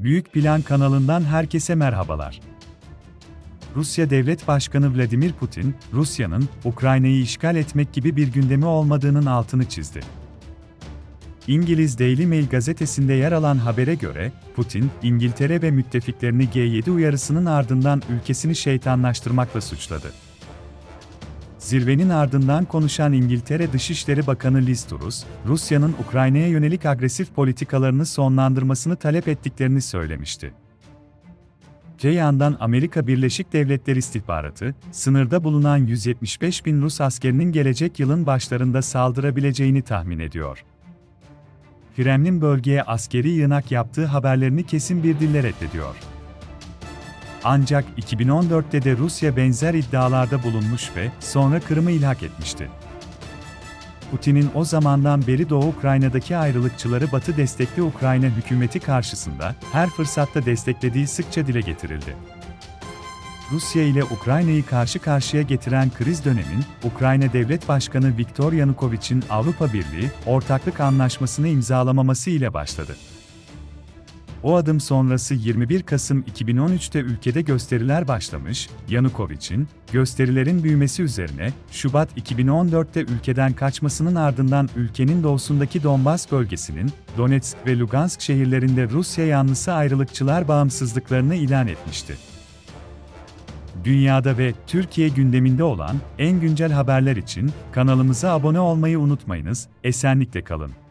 Büyük Plan kanalından herkese merhabalar. Rusya Devlet Başkanı Vladimir Putin, Rusya'nın Ukrayna'yı işgal etmek gibi bir gündemi olmadığının altını çizdi. İngiliz Daily Mail gazetesinde yer alan habere göre, Putin, İngiltere ve müttefiklerini G7 uyarısının ardından ülkesini şeytanlaştırmakla suçladı. Zirvenin ardından konuşan İngiltere Dışişleri Bakanı Liz Truss, Rusya'nın Ukrayna'ya yönelik agresif politikalarını sonlandırmasını talep ettiklerini söylemişti. Öte yandan Amerika Birleşik Devletleri istihbaratı, sınırda bulunan 175 bin Rus askerinin gelecek yılın başlarında saldırabileceğini tahmin ediyor. Kremlin bölgeye askeri yığınak yaptığı haberlerini kesin bir dille reddediyor. Ancak 2014'te de Rusya benzer iddialarda bulunmuş ve sonra Kırım'ı ilhak etmişti. Putin'in o zamandan beri Doğu Ukrayna'daki ayrılıkçıları Batı destekli Ukrayna hükümeti karşısında her fırsatta desteklediği sıkça dile getirildi. Rusya ile Ukrayna'yı karşı karşıya getiren kriz dönemin, Ukrayna Devlet Başkanı Viktor Yanukovych'in Avrupa Birliği ortaklık anlaşmasını imzalamaması ile başladı. O adım sonrası 21 Kasım 2013'te ülkede gösteriler başlamış, Yanukovych'in gösterilerin büyümesi üzerine Şubat 2014'te ülkeden kaçmasının ardından ülkenin doğusundaki Donbas bölgesinin Donetsk ve Lugansk şehirlerinde Rusya yanlısı ayrılıkçılar bağımsızlıklarını ilan etmişti. Dünyada ve Türkiye gündeminde olan en güncel haberler için kanalımıza abone olmayı unutmayınız. Esenlikle kalın.